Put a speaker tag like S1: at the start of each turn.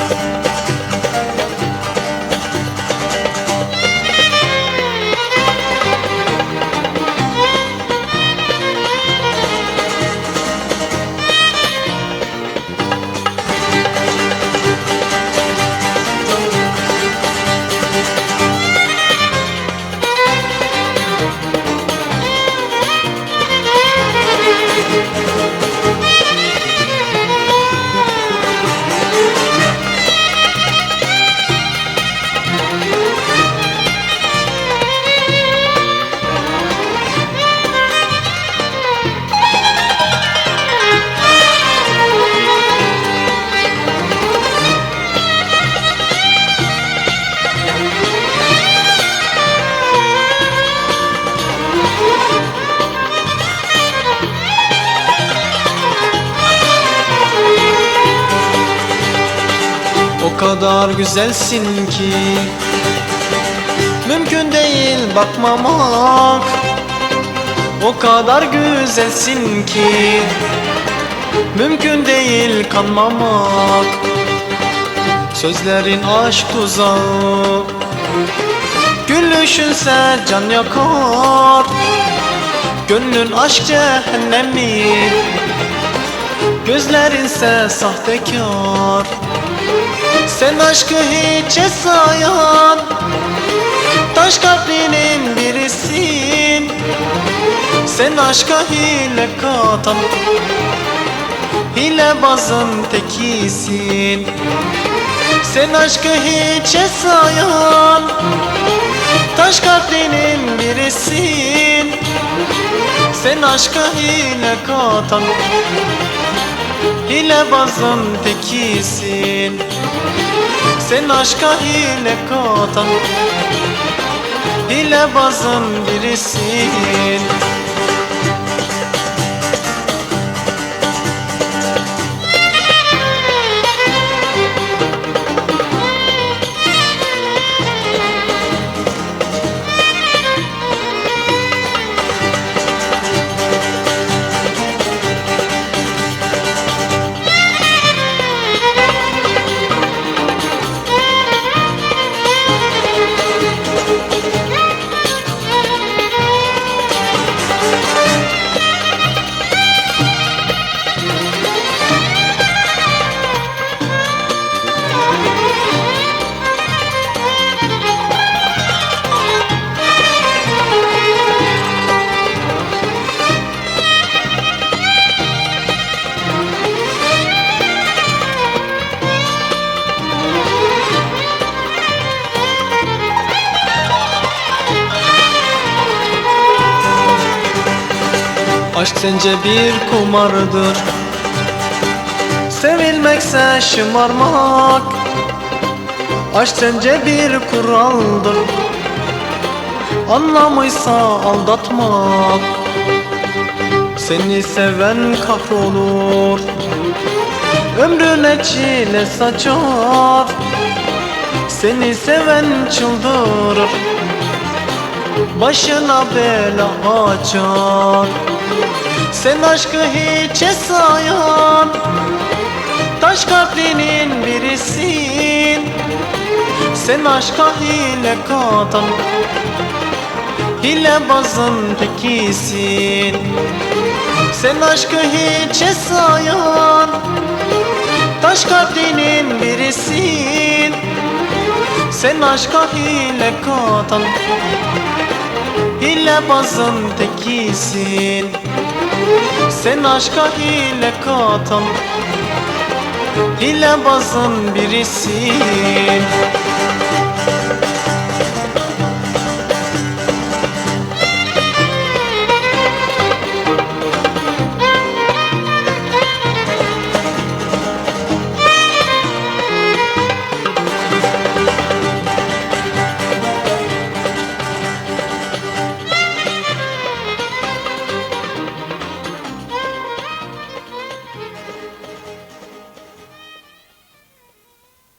S1: O kadar güzelsin ki. Mümkün değil bakmamak O kadar güzelsin ki. Mümkün değil kanmamak Sözlerin aşk tuzağı Gülüşünse can yakar Gönlün aşk cehennemi. Gözlerinse sahtekar sen aşkı hiçe sayan Taş kalplinin birisin. Sen aşka hile katan Hilebazın tekisin. Sen aşkı hiçe sayan Taş kalplinin birisin. Sen aşka hile katan Hilebazın tekisin. Sen aşka hile katan. Hilebazın birisin Aşk sence bir kumardır? Sevilmekse şımarmak. Aşk sence bir kuraldır? Anlamıysa aldatmak. Seni seven kahrolur. Ömrüne çile saçar. Seni seven çıldırır Başına bela açar Sen aşkı hiçe sayan Taş kalplinin birisin. Sen aşka hile katan Hilebazın tekisin. Sen aşkı hiçe sayan Taş kalplinin birisin. Sen aşka hile katan Hilebazın tekisin. Sen aşka hile katan Hilebazın birisin